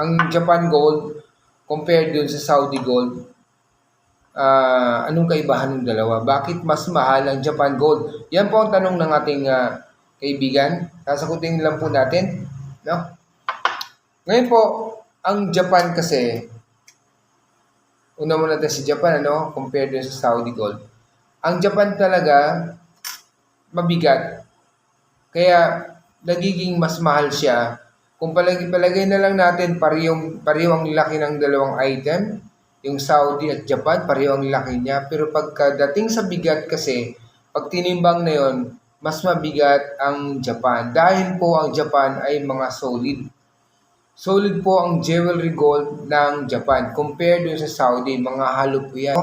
ang Japan Gold compared dun sa Saudi Gold, ah, anong kaibahan ng dalawa? Bakit mas mahal ang Japan Gold? Yan po ang tanong ng ating ah, kaibigan. Sasagutin lang po natin. No? Ngayon po, ang Japan kasi, una muna natin si Japan, ano, compared dun sa Saudi Gold. Ang Japan talaga, mabigat. Kaya, nagiging mas mahal siya kung palagi palagay na lang natin parehong pareho ang laki ng dalawang item, yung Saudi at Japan, pareho ang laki niya. Pero pagkadating sa bigat kasi, pag tinimbang na yon, mas mabigat ang Japan. Dahil po ang Japan ay mga solid. Solid po ang jewelry gold ng Japan. Compare dun sa Saudi, mga halo po yan.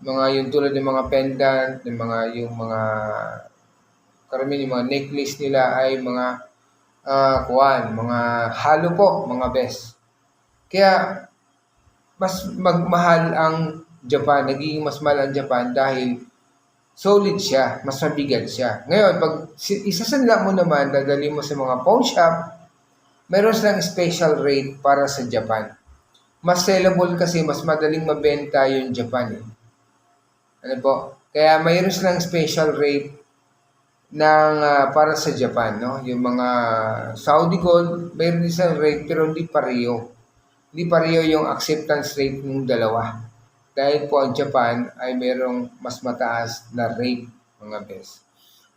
Mga yung tulad ng mga pendant, ng mga yung mga karamihan yung mga necklace nila ay mga ah kuwan, mga halo po, mga best. Kaya, mas magmahal ang Japan, nagiging mas mahal ang Japan dahil solid siya, mas mabigat siya. Ngayon, pag isasanla mo naman, dadali mo sa mga pawn shop, meron silang special rate para sa Japan. Mas sellable kasi, mas madaling mabenta yung Japan eh. Ano po? Kaya mayroon silang special rate ng ah, para sa Japan, no? Yung mga Saudi Gold, mayroon din silang rate pero hindi pareho. Hindi pareho yung acceptance rate ng dalawa. Dahil po ang Japan ay mayroong mas mataas na rate, mga best.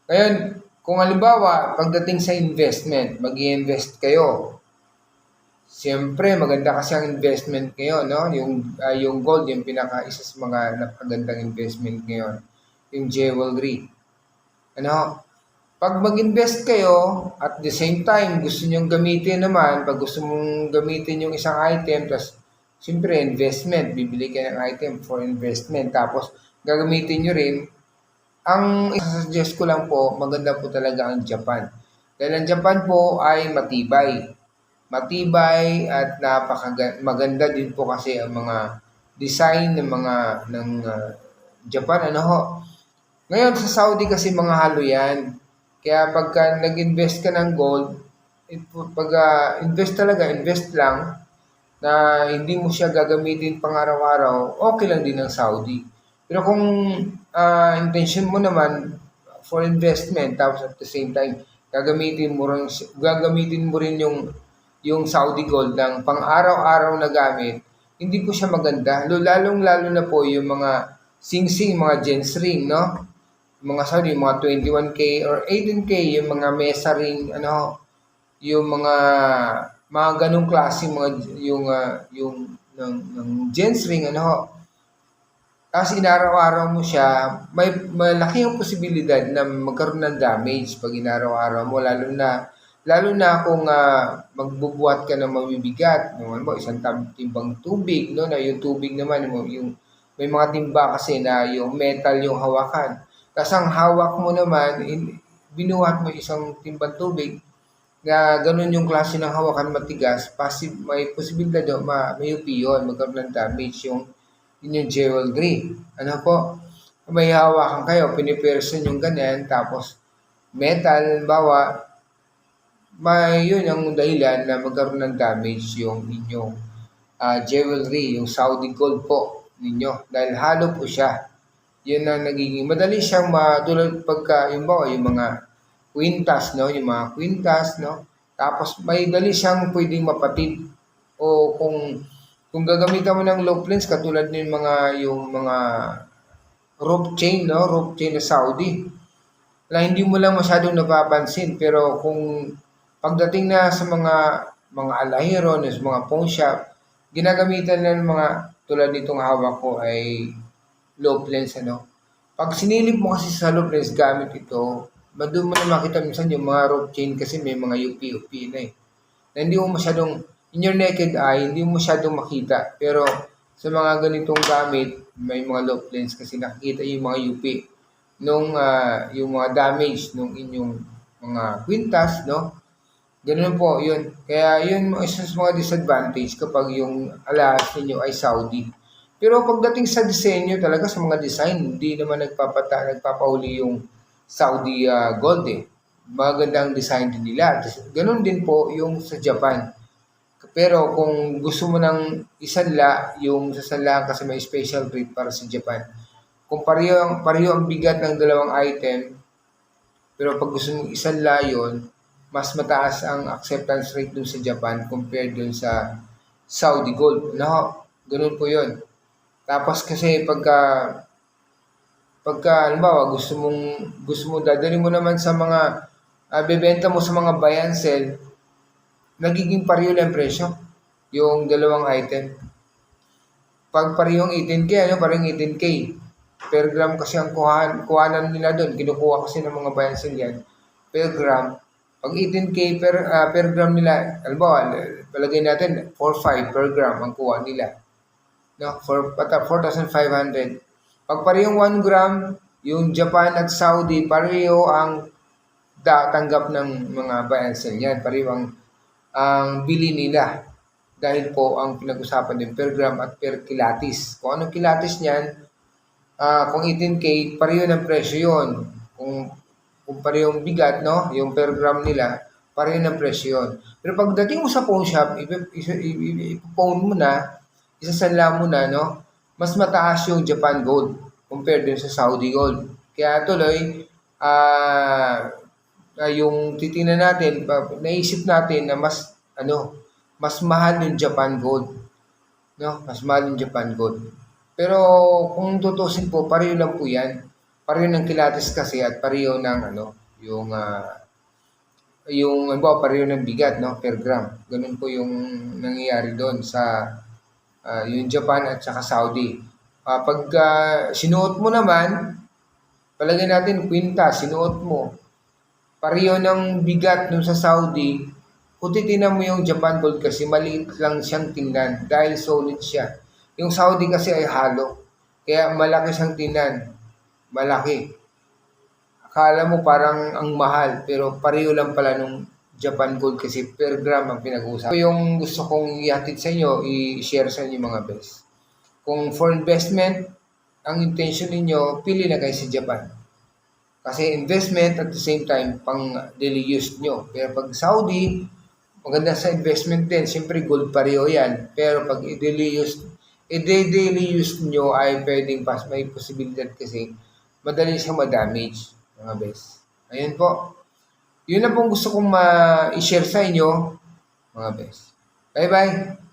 Ngayon, kung halimbawa, pagdating sa investment, mag invest kayo. Siyempre, maganda kasi ang investment ngayon, no? Yung, ah, yung gold, yung pinaka isa sa mga napakagandang investment ngayon. Yung jewelry. Ano? Pag mag-invest kayo, at the same time, gusto nyong gamitin naman, pag gusto mong gamitin yung isang item, tapos, siyempre, investment, bibili kayo ng item for investment, tapos, gagamitin nyo rin, ang suggest ko lang po, maganda po talaga ang Japan. Dahil ang Japan po ay matibay. Matibay at napaka maganda din po kasi ang mga design ng mga ng ah, Japan ano ho. Ngayon sa Saudi kasi mga halo yan. Kaya pagka nag-invest ka ng gold, it, pag ah, invest talaga, invest lang na hindi mo siya gagamitin pang araw-araw, okay lang din ang Saudi. Pero kung ah, intention mo naman for investment tapos at the same time gagamitin mo rin gagamitin mo rin yung yung Saudi gold ng pang araw-araw na gamit, hindi po siya maganda. Lalong lalo na po yung mga sing-sing, mga gents ring, no? Mga Saudi, mga 21k or 18k, yung mga mesa ano, yung mga mga ganong klase mga yung ah, yung ng, ng gents ring ano kasi inaraw-araw mo siya, may malaki ang posibilidad na magkaroon ng damage pag inaraw-araw mo, lalo na lalo na kung ah, magbubuhat ka ng mabibigat, ano mo, isang timbang tubig, no, na yung tubig naman, mo, yung may mga timba kasi na yung metal yung hawakan. Tapos ang hawak mo naman, in, binuhat mo isang timbang tubig, na ganun yung klase ng hawakan matigas, pasib, may posibilidad do, ma, may yun, magkaroon ng damage yung yun yung jewelry. Ano po? May hawakan kayo, piniperson yung ganyan, tapos metal, bawa, may yun ang dahilan na magkaroon ng damage yung inyong ah, jewelry, yung Saudi gold po ninyo. Dahil halo po siya. Yun ang nagiging, madali siyang matulad pagka, yung bawa, yung mga quintas, no? Yung mga quintas, no? Tapos may dali siyang pwedeng mapatid. O kung kung gagamitan mo ng loop lens katulad ng mga yung mga rope chain, no? Rope chain na Saudi. Na hindi mo lang masyadong napapansin pero kung pagdating na sa mga mga alahero, sa mga pawn shop, ginagamitan ng mga tulad nitong hawak ko ay loop lens ano. Pag sinilip mo kasi sa loop lens gamit ito, doon mo na makita minsan yung mga rope chain kasi may mga UP-UP na eh. Na hindi mo masyadong, in your naked eye, hindi mo masyadong makita. Pero sa mga ganitong gamit, may mga loop lens kasi nakikita yung mga UP. Nung ah, yung mga damage nung inyong mga quintas, no? Ganun po, yun. Kaya yun isa sa mga disadvantage kapag yung alahas ninyo ay Saudi. Pero pagdating sa disenyo talaga sa mga design, hindi naman nagpapata, nagpapahuli yung Saudi ah, gold eh. Magandang design din nila. Ganun din po yung sa Japan. Pero kung gusto mo ng isanla, yung sasanla kasi may special rate para sa Japan. Kung pareho, pareho ang bigat ng dalawang item, pero pag gusto mong isanla yun, mas mataas ang acceptance rate dun sa Japan compared dun sa Saudi Gold. No, ganun po yun. Tapos kasi pagka pagka halimbawa gusto mong gusto mo dadalhin mo naman sa mga ah, bebenta mo sa mga buy and sell, nagiging pareho lang ang presyo yung dalawang item. Pag parehong 18k, ano, parehong 18k. Per gram kasi ang kuhan, kuhanan nila doon. Kinukuha kasi ng mga buy and sell yan. Per gram. Pag 18k per, ah, per gram nila, halimbawa, palagay natin 4.5 per gram ang kuha nila. No, for pata 4,500. Pag parehong 1 gram, yung Japan at Saudi, pareho ang da, tanggap ng mga buy and sell yan. Pareho ang, ang bili nila. Dahil po ang pinag-usapan din per gram at per kilatis. Kung anong kilatis niyan, ah, kung 18K, pareho ng presyo yon. Kung, kung parehong bigat, no? Yung per gram nila, pareho ng presyo yon. Pero pagdating mo sa phone shop, ip- ip- ip- ip-phone mo na, isasanla mo na, no? Mas mataas yung Japan Gold compared dun sa Saudi Gold. Kaya tuloy, ah, ah, yung titingnan natin, naisip natin na mas, ano, mas mahal yung Japan Gold. No? Mas mahal yung Japan Gold. Pero kung tutusin po, pareho lang po yan. Pareho ng kilatis kasi at pareho ng ano, yung ah, yung ano pareho ng bigat no per gram. Ganun po yung nangyayari doon sa ah, yung Japan at saka Saudi. Ah, pag ah, sinuot mo naman, palagay natin kwinta, sinuot mo. Pareho ng bigat nung sa Saudi, kung titignan mo yung Japan Gold kasi maliit lang siyang tingnan dahil solid siya. Yung Saudi kasi ay halo. Kaya malaki siyang tingnan. Malaki. Akala mo parang ang mahal pero pareho lang pala nung Japan Gold kasi per gram ang pinag-uusapan. Ito yung gusto kong ihatid sa inyo, i-share sa inyo mga best. Kung for investment, ang intention ninyo, pili na kayo sa Japan. Kasi investment at the same time, pang daily use nyo. Pero pag Saudi, maganda sa investment din. Siyempre, gold pareho yan. Pero pag i-daily use, i-daily use nyo ay pwedeng pas, may posibilidad kasi madali siyang ma-damage, mga best. Ayun po. Yun na pong gusto kong ma-share sa inyo, mga best. Bye-bye!